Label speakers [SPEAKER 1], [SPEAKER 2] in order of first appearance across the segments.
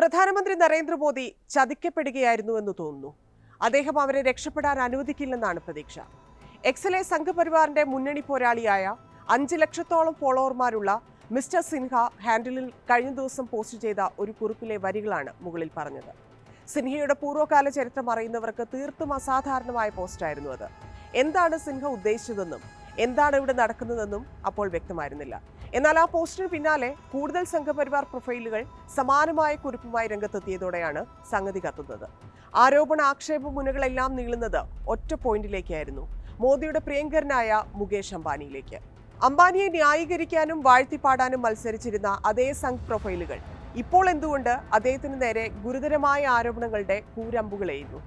[SPEAKER 1] പ്രധാനമന്ത്രി നരേന്ദ്രമോദി ചതിക്കപ്പെടുകയായിരുന്നുവെന്ന് തോന്നുന്നു. അദ്ദേഹം അവരെ രക്ഷപ്പെടാൻ അനുവദിക്കില്ലെന്നാണ് പ്രതീക്ഷ. എക്സലെ സംഘപരിവാറിന്റെ മുന്നണി പോരാളിയായ അഞ്ച് ലക്ഷത്തോളം ഫോളോവർമാരുള്ള മിസ്റ്റർ സിൻഹ ഹാൻഡിലിൽ കഴിഞ്ഞ ദിവസം പോസ്റ്റ് ചെയ്ത ഒരു കുറിപ്പിലെ വരികളാണ് മുകളിൽ പറഞ്ഞത്. സിൻഹയുടെ പൂർവകാല ചരിത്രം അറിയുന്നവർക്ക് തീർത്തും അസാധാരണമായ പോസ്റ്റായിരുന്നു അത്. എന്താണ് സിൻഹ ഉദ്ദേശിച്ചതെന്നും എന്താണ് ഇവിടെ നടക്കുന്നതെന്നും അപ്പോൾ വ്യക്തമായിരുന്നില്ല. എന്നാൽ ആ പോസ്റ്റിന് പിന്നാലെ കൂടുതൽ സംഘപരിവാർ പ്രൊഫൈലുകൾ സമാനമായ കുറിപ്പുമായി രംഗത്തെത്തിയതോടെയാണ് സംഗതി കത്തുന്നത്. ആരോപണ ആക്ഷേപ മുനകളെല്ലാം നീളുന്നത് ഒറ്റ പോയിന്റിലേക്കായിരുന്നു. മോദിയുടെ പ്രിയങ്കരനായ മുകേഷ് അംബാനിയിലേക്ക്. അംബാനിയെ ന്യായീകരിക്കാനും വാഴ്ത്തിപ്പാടാനും മത്സരിച്ചിരുന്ന അതേ സംഘ് പ്രൊഫൈലുകൾ ഇപ്പോൾ എന്തുകൊണ്ട് അദ്ദേഹത്തിന് നേരെ ഗുരുതരമായ ആരോപണങ്ങളുടെ കൂരമ്പുകളെയുന്നു?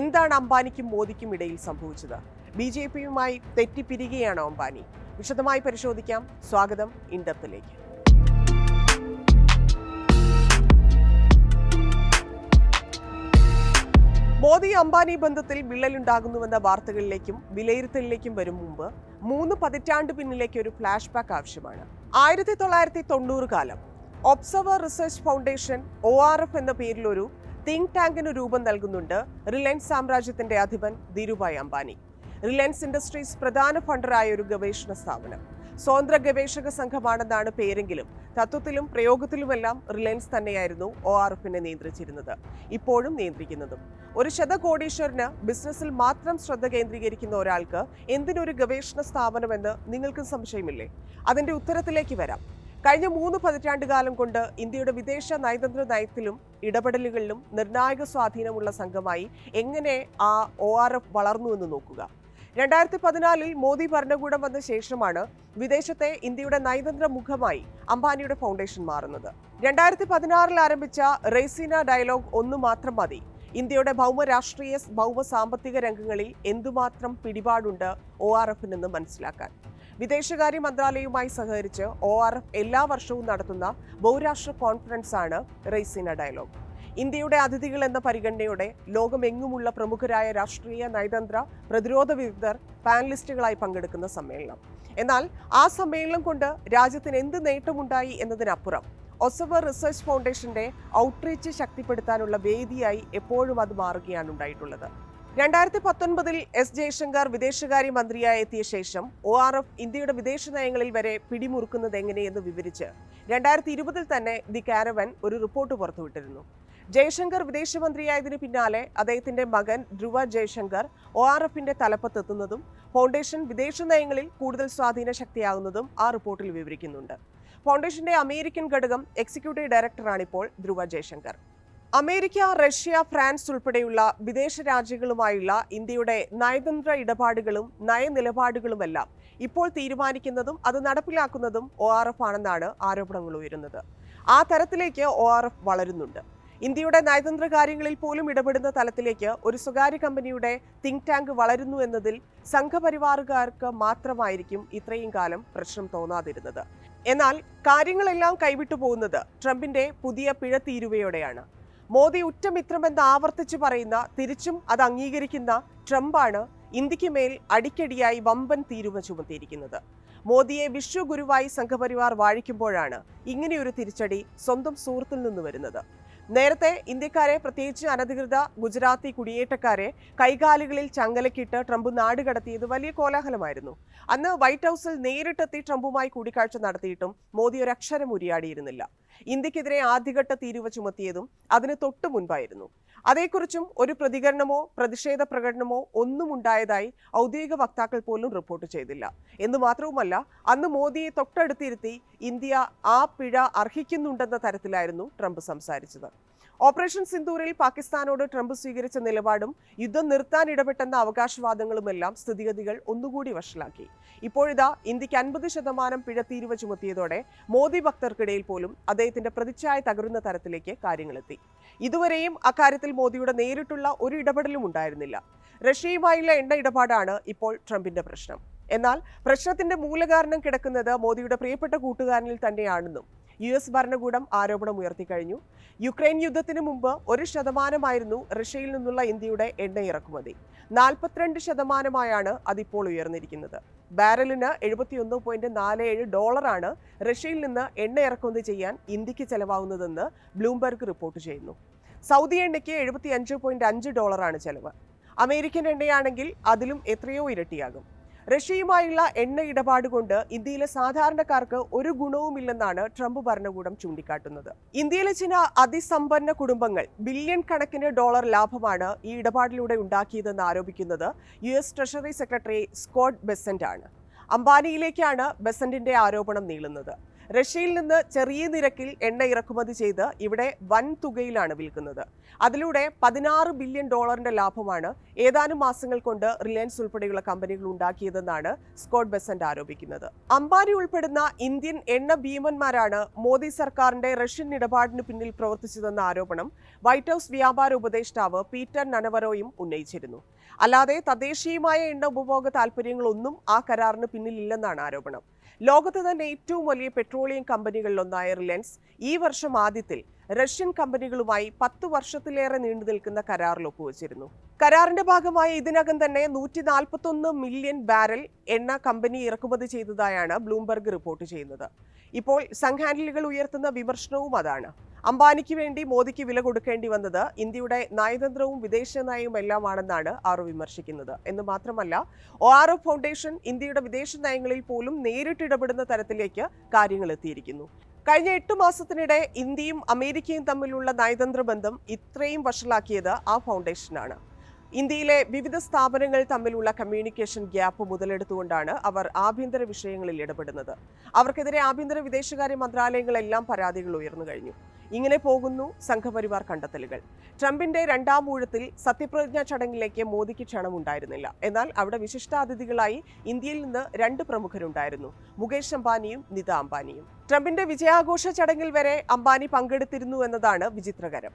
[SPEAKER 1] എന്താണ് അംബാനിക്കും മോദിക്കും ഇടയിൽ സംഭവിച്ചത്? ബി ജെ പിയുമായി തെറ്റിപ്പിരികയാണോ അംബാനി? വിശദമായി പരിശോധിക്കാം. സ്വാഗതം ഇൻഡത്തിലേക്ക് മോദി അംബാനി ബന്ധത്തിൽ വിള്ളലുണ്ടാകുന്നുവെന്ന വാർത്തകളിലേക്കും വിലയിരുത്തലിലേക്കും വരും മുമ്പ് മൂന്ന് പതിറ്റാണ്ട് പിന്നിലേക്ക് ഒരു ഫ്ലാഷ് ബാക്ക് ആവശ്യമാണ്. ആയിരത്തി തൊള്ളായിരത്തി തൊണ്ണൂറ് കാലം observer research foundation O R F എന്ന പേരിലൊരു തിങ്ക് ടാങ്കിന് രൂപം നൽകുന്നുണ്ട് റിലയൻസ് സാമ്രാജ്യത്തിന്റെ അധിപൻ ധീരുഭായ് അംബാനി. റിലയൻസ് ഇൻഡസ്ട്രീസ് പ്രധാന ഫണ്ടറായ ഒരു ഗവേഷണ സ്ഥാപനം. സ്വതന്ത്ര ഗവേഷക സംഘമാണെന്നാണ് പേരെങ്കിലും തത്വത്തിലും പ്രയോഗത്തിലുമെല്ലാം റിലയൻസ് തന്നെയായിരുന്നു ഒ ആർ എഫിനെ നിയന്ത്രിച്ചിരുന്നത്. ഇപ്പോഴും നിയന്ത്രിക്കുന്നതും. ഒരു ശതകോടീശ്വരന് ബിസിനസ്സിൽ മാത്രം ശ്രദ്ധ കേന്ദ്രീകരിക്കുന്ന ഒരാൾക്ക് എന്തിനൊരു ഗവേഷണ സ്ഥാപനമെന്ന് നിങ്ങൾക്കും സംശയമില്ലേ? അതിന്റെ ഉത്തരത്തിലേക്ക് വരാം. കഴിഞ്ഞ മൂന്ന് പതിറ്റാണ്ട് കാലം കൊണ്ട് ഇന്ത്യയുടെ വിദേശ നയതന്ത്ര നയത്തിലും ഇടപെടലുകളിലും നിർണായക സ്വാധീനമുള്ള സംഘമായി എങ്ങനെ ആ ഒ ആർ എഫ് വളർന്നു എന്ന് നോക്കുക. രണ്ടായിരത്തി പതിനാലിൽ മോദി ഭരണകൂടം വന്ന ശേഷമാണ് വിദേശത്തെ ഇന്ത്യയുടെ നയതന്ത്ര മുഖമായി അംബാനിയുടെ ഫൗണ്ടേഷൻ മാറുന്നത്. രണ്ടായിരത്തി പതിനാറിൽ ആരംഭിച്ച റെയ്സീന ഡയലോഗ് ഒന്നു മാത്രം മതി. ഇന്ത്യയുടെ ഭൗമ രാഷ്ട്രീയ ഭൗമ സാമ്പത്തിക രംഗങ്ങളിൽ എന്തുമാത്രം പിടിപാടുണ്ട് ഒ ആർ എഫിനെന്ന് മനസ്സിലാക്കാൻ. വിദേശകാര്യ മന്ത്രാലയവുമായി സഹകരിച്ച് ഒ ആർ എഫ് എല്ലാ വർഷവും നടത്തുന്ന ബഹുരാഷ്ട്ര കോൺഫറൻസാണ് റെയ്സീന ഡയലോഗ് ഇന്ത്യയുടെ അതിഥികൾ എന്ന പരിഗണനയോടെ ലോകമെങ്ങുമുള്ള പ്രമുഖരായ രാഷ്ട്രീയ നയതന്ത്ര പ്രതിരോധ വിദഗ്ധർ പാനലിസ്റ്റുകളായി പങ്കെടുക്കുന്ന സമ്മേളനം. എന്നാൽ ആ സമ്മേളനം കൊണ്ട് രാജ്യത്തിന് എന്ത് നേട്ടമുണ്ടായി എന്നതിനപ്പുറം ഒസവർ റിസർച്ച് ഫൗണ്ടേഷന്റെ ഔട്ട്റീച്ച് ശക്തിപ്പെടുത്താനുള്ള വേദിയായി എപ്പോഴും അത് മാറുകയാണ് ഉണ്ടായിട്ടുള്ളത്. രണ്ടായിരത്തി പത്തൊൻപതിൽ എസ് ജയശങ്കർ വിദേശകാര്യ മന്ത്രിയായി എത്തിയ ശേഷം ഒ ആർ എഫ് ഇന്ത്യയുടെ വിദേശ നയങ്ങളിൽ വരെ പിടിമുറുക്കുന്നത് എങ്ങനെയെന്ന് വിവരിച്ച് രണ്ടായിരത്തി ഇരുപതിൽ തന്നെ ദി കാരവൻ ഒരു റിപ്പോർട്ട് പുറത്തുവിട്ടിരുന്നു. ജയശങ്കർ വിദേശമന്ത്രിയായതിനു പിന്നാലെ അദ്ദേഹത്തിന്റെ മകൻ ധ്രുവ ജയശങ്കർ ഒ ആർ എഫിന്റെ തലപ്പത്തെത്തുന്നതും ഫൗണ്ടേഷൻ വിദേശ നയങ്ങളിൽ കൂടുതൽ സ്വാധീന ശക്തിയാകുന്നതും ആ റിപ്പോർട്ടിൽ വിവരിക്കുന്നുണ്ട്. ഫൗണ്ടേഷന്റെ അമേരിക്കൻ ഘടകം executive ഡയറക്ടറാണിപ്പോൾ Dhruva Jaishankar. America Russia France ഉൾപ്പെടെയുള്ള വിദേശ രാജ്യങ്ങളുമായുള്ള ഇന്ത്യയുടെ നയതന്ത്ര ഇടപാടുകളും നയനിലപാടുകളുമെല്ലാം ഇപ്പോൾ തീരുമാനിക്കുന്നതും അത് നടപ്പിലാക്കുന്നതും ഒ ആർ എഫ് ആണെന്നാണ് ആരോപണങ്ങൾ ഉയരുന്നത്. ആ തരത്തിലേക്ക് ഒ ആർ എഫ് വളരുന്നുണ്ട്. ഇന്ത്യയുടെ നയതന്ത്ര കാര്യങ്ങളിൽ പോലും ഇടപെടുന്ന തലത്തിലേക്ക് ഒരു സ്വകാര്യ കമ്പനിയുടെ തിങ്ക് ടാങ്ക് വളരുന്നു എന്നതിൽ സംഘപരിവാറുകാർക്ക് മാത്രമായിരിക്കും ഇത്രയും കാലം പ്രശ്നം തോന്നാതിരുന്നത്. എന്നാൽ കാര്യങ്ങളെല്ലാം കൈവിട്ടു പോകുന്നത് ട്രംപിന്റെ പുതിയ പിഴ തീരുവയോടെയാണ് മോദി ഉറ്റമിത്രമെന്ന് ആവർത്തിച്ചു പറയുന്ന തിരിച്ചും അത് അംഗീകരിക്കുന്ന ട്രംപാണ് ഇന്ത്യയ്ക്ക് മേൽ അടിക്കടിയായി വമ്പൻ തീരുവ ചുമത്തിയിരിക്കുന്നത്. മോദിയെ വിശ്വഗുരുവായി സംഘപരിവാർ വാഴിക്കുമ്പോഴാണ് ഇങ്ങനെയൊരു തിരിച്ചടി സ്വന്തം സുഹൃത്തിൽ നിന്ന് വരുന്നത്. നേരത്തെ ഇന്ത്യക്കാരെ പ്രത്യേകിച്ച് അനധികൃത ഗുജറാത്തി കുടിയേറ്റക്കാരെ കൈകാലുകളിൽ ചങ്ങലക്കിട്ട് ട്രംപ് നാട് കടത്തിയത് വലിയ കോലാഹലമായിരുന്നു. അന്ന് വൈറ്റ് ഹൗസിൽ നേരിട്ടെത്തി ട്രംപുമായി കൂടിക്കാഴ്ച നടത്തിയിട്ടും മോദി ഒരക്ഷരം ഉരിയാടിയിരുന്നില്ല. ഇന്ത്യക്കെതിരെ ആദ്യഘട്ട തീരുവ ചുമത്തിയതും അതിന് തൊട്ടു മുൻപായിരുന്നു. അതേക്കുറിച്ചും ഒരു പ്രതികരണമോ പ്രതിഷേധ പ്രകടനമോ ഒന്നും ഉണ്ടായതായി ഔദ്യോഗിക വക്താക്കൾ പോലും റിപ്പോർട്ട് ചെയ്തില്ല. എന്ന് മാത്രവുമല്ല അന്ന് മോദിയെ തൊട്ടടുത്തിരുത്തി ഇന്ത്യ ആ പിഴ അർഹിക്കുന്നുണ്ടെന്ന തരത്തിലായിരുന്നു ട്രംപ് സംസാരിച്ചത്. ഓപ്പറേഷൻ സിന്ദൂരിൽ പാകിസ്ഥാനോട് ട്രംപ് സ്വീകരിച്ച നിലപാടും യുദ്ധം നിർത്താൻ ഇടപെട്ടെന്ന അവകാശവാദങ്ങളുമെല്ലാം സ്ഥിതിഗതികൾ ഒന്നുകൂടി വഷളാക്കി. ഇപ്പോഴിതാ ഇന്ത്യയ്ക്ക് അൻപത് ശതമാനം പിഴ തീരുവ ചുമത്തിയതോടെ മോദി ഭക്തർക്കിടയിൽ പോലും അദ്ദേഹത്തിന്റെ പ്രതിച്ഛായ തകരുന്ന തരത്തിലേക്ക് കാര്യങ്ങളെത്തി. ഇതുവരെയും അക്കാര്യത്തിൽ മോദിയുടെ നേരിട്ടുള്ള ഒരു ഇടപെടലും ഉണ്ടായിരുന്നില്ല. റഷ്യയുമായുള്ള എണ്ണ ഇടപാടാണ് ഇപ്പോൾ ട്രംപിന്റെ പ്രശ്നം. എന്നാൽ പ്രശ്നത്തിന്റെ മൂലകാരണം കിടക്കുന്നത് മോദിയുടെ പ്രിയപ്പെട്ട കൂട്ടുകാരനിൽ തന്നെയാണെന്നും യു എസ് ഭരണകൂടം ആരോപണം ഉയർത്തിക്കഴിഞ്ഞു യുക്രൈൻ യുദ്ധത്തിന് മുമ്പ് ഒരു ശതമാനമായിരുന്നു റഷ്യയിൽ നിന്നുള്ള ഇന്ത്യയുടെ എണ്ണ ഇറക്കുമതി. നാൽപ്പത്തിരണ്ട് ശതമാനമായാണ് അതിപ്പോൾ ഉയർന്നിരിക്കുന്നത്. ബാരലിന് എഴുപത്തിയൊന്ന് പോയിന്റ് നാല് ഏഴ് ഡോളറാണ് റഷ്യയിൽ നിന്ന് എണ്ണ ഇറക്കുമതി ചെയ്യാൻ ഇന്ത്യയ്ക്ക് ചെലവാകുന്നതെന്ന് ബ്ലൂംബെർഗ് റിപ്പോർട്ട് ചെയ്യുന്നു. സൗദി എണ്ണയ്ക്ക് എഴുപത്തി അഞ്ച് പോയിന്റ് അഞ്ച് ഡോളറാണ് ചെലവ്. അമേരിക്കൻ എണ്ണയാണെങ്കിൽ അതിലും എത്രയോ ഇരട്ടിയാകും. റഷ്യയുമായുള്ള എണ്ണ ഇടപാട് കൊണ്ട് ഇന്ത്യയിലെ സാധാരണക്കാർക്ക് ഒരു ഗുണവുമില്ലെന്നാണ് ട്രംപ് ഭരണകൂടം ചൂണ്ടിക്കാട്ടുന്നത്. ഇന്ത്യയിലെ ചില അതിസമ്പന്ന കുടുംബങ്ങൾ ബില്യൺ കണക്കിന് ഡോളർ ലാഭമാണ് ഈ ഇടപാടിലൂടെ ഉണ്ടാക്കിയതെന്ന് ആരോപിക്കുന്നത് U S treasury secretary Scott Bessent ആണ് അംബാനിയിലേക്കാണ് ബെസന്റിന്റെ ആരോപണം നീളുന്നത്. റഷ്യയിൽ നിന്ന് ചെറിയ നിരക്കിൽ എണ്ണ ഇറക്കുമതി ചെയ്ത് ഇവിടെ വൻ തുകയിലാണ് വിൽക്കുന്നത്. അതിലൂടെ പതിനാറ് ബില്യൺ ഡോളറിന്റെ ലാഭമാണ് ഏതാനും മാസങ്ങൾ കൊണ്ട് റിലയൻസ് ഉൾപ്പെടെയുള്ള കമ്പനികൾ ഉണ്ടാക്കിയതെന്നാണ് സ്കോട്ട് ബെസന്റ് ആരോപിക്കുന്നത്. അംബാനി ഉൾപ്പെടുന്ന ഇന്ത്യൻ എണ്ണ ഭീമന്മാരാണ് മോദി സർക്കാരിന്റെ റഷ്യൻ ഇടപാടിന് പിന്നിൽ പ്രവർത്തിച്ചതെന്ന ആരോപണം വൈറ്റ് ഹൌസ് വ്യാപാര ഉപദേഷ്ടാവ് പീറ്റർ നനവറോയും ഉന്നയിച്ചിരുന്നു. അല്ലാതെ തദ്ദേശീയമായ എണ്ണ ഉപഭോഗ താൽപ്പര്യങ്ങളൊന്നും ആ കരാറിന് പിന്നിലില്ലെന്നാണ് ആരോപണം. ലോകത്ത് തന്നെ ഏറ്റവും വലിയ പെട്രോളിയം കമ്പനികളിലൊന്നായ റിലയൻസ് ഈ വർഷം ആദ്യത്തിൽ റഷ്യൻ കമ്പനികളുമായി പത്തു വർഷത്തിലേറെ നീണ്ടു നിൽക്കുന്ന കരാറിൽ ഒപ്പുവച്ചിരുന്നു. കരാറിന്റെ ഭാഗമായി ഇതിനകം തന്നെ നൂറ്റി നാൽപ്പത്തൊന്ന് മില്യൺ ബാരൽ എണ്ണ കമ്പനി ഇറക്കുമതി ചെയ്തതായാണ് ബ്ലൂംബെർഗ് റിപ്പോർട്ട് ചെയ്യുന്നത്. ഇപ്പോൾ സംഘാനലുകൾ ഉയർത്തുന്ന വിമർശനവും അതാണ്. അംബാനിക്ക് വേണ്ടി മോദിക്ക് വില കൊടുക്കേണ്ടി വന്നത് ഇന്ത്യയുടെ നയതന്ത്രവും വിദേശ നയവും എല്ലാമാണെന്നാണ് ആർ വിമർശിക്കുന്നത്. എന്ന് മാത്രമല്ല ഒ ആർ ഒ ഫൗണ്ടേഷൻ ഇന്ത്യയുടെ വിദേശ നയങ്ങളിൽ പോലും നേരിട്ട് ഇടപെടുന്ന തരത്തിലേക്ക് കാര്യങ്ങൾ എത്തിയിരിക്കുന്നു. കഴിഞ്ഞ എട്ട് മാസത്തിനിടെ ഇന്ത്യയും അമേരിക്കയും തമ്മിലുള്ള നയതന്ത്ര ബന്ധം ഇത്രയും വഷളാക്കിയത് ആ ഫൗണ്ടേഷനാണ്. ഇന്ത്യയിലെ വിവിധ സ്ഥാപനങ്ങൾ തമ്മിലുള്ള കമ്മ്യൂണിക്കേഷൻ ഗ്യാപ്പ് മുതലെടുത്തുകൊണ്ടാണ് അവർ ആഭ്യന്തര വിഷയങ്ങളിൽ ഇടപെടുന്നത്. അവർക്കെതിരെ ആഭ്യന്തര വിദേശകാര്യ മന്ത്രാലയങ്ങളെല്ലാം പരാതികൾ ഉയർന്നു കഴിഞ്ഞു. ഇങ്ങനെ പോകുന്നു സംഘപരിവാർ കണ്ടെത്തലുകൾ. ട്രംപിന്റെ രണ്ടാം ഊഴത്തിൽ സത്യപ്രതിജ്ഞാ ചടങ്ങിലേക്ക് മോദിക്ക് ക്ഷണമുണ്ടായിരുന്നില്ല. എന്നാൽ അവിടെ വിശിഷ്ടാതിഥികളായി ഇന്ത്യയിൽ നിന്ന് രണ്ട് പ്രമുഖരുണ്ടായിരുന്നു. മുകേഷ് അംബാനിയും നിത അംബാനിയും. ട്രംപിന്റെ വിജയാഘോഷ ചടങ്ങിൽ വരെ അംബാനി പങ്കെടുത്തിരുന്നു എന്നതാണ് വിചിത്രകരം.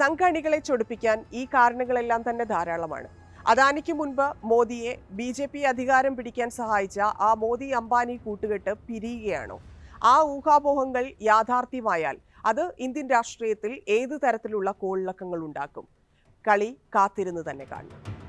[SPEAKER 1] സംഘാണികളെ ചൊടിപ്പിക്കാൻ ഈ കാരണങ്ങളെല്ലാം തന്നെ ധാരാളമാണ്. അദാനിക്ക് മുൻപ് മോദിയെ ബി ജെ പി അധികാരം പിടിക്കാൻ സഹായിച്ച ആ മോദി അംബാനി കൂട്ടുകെട്ട് പിരിയുകയാണോ? ആ ഊഹാപോഹങ്ങൾ യാഥാർത്ഥ്യമായാൽ അത് ഇന്ത്യൻ രാഷ്ട്രീയത്തിൽ ഏത് തരത്തിലുള്ള കോളിളക്കങ്ങൾ ഉണ്ടാക്കും? കളി കാത്തിരുന്ന് തന്നെ കാണും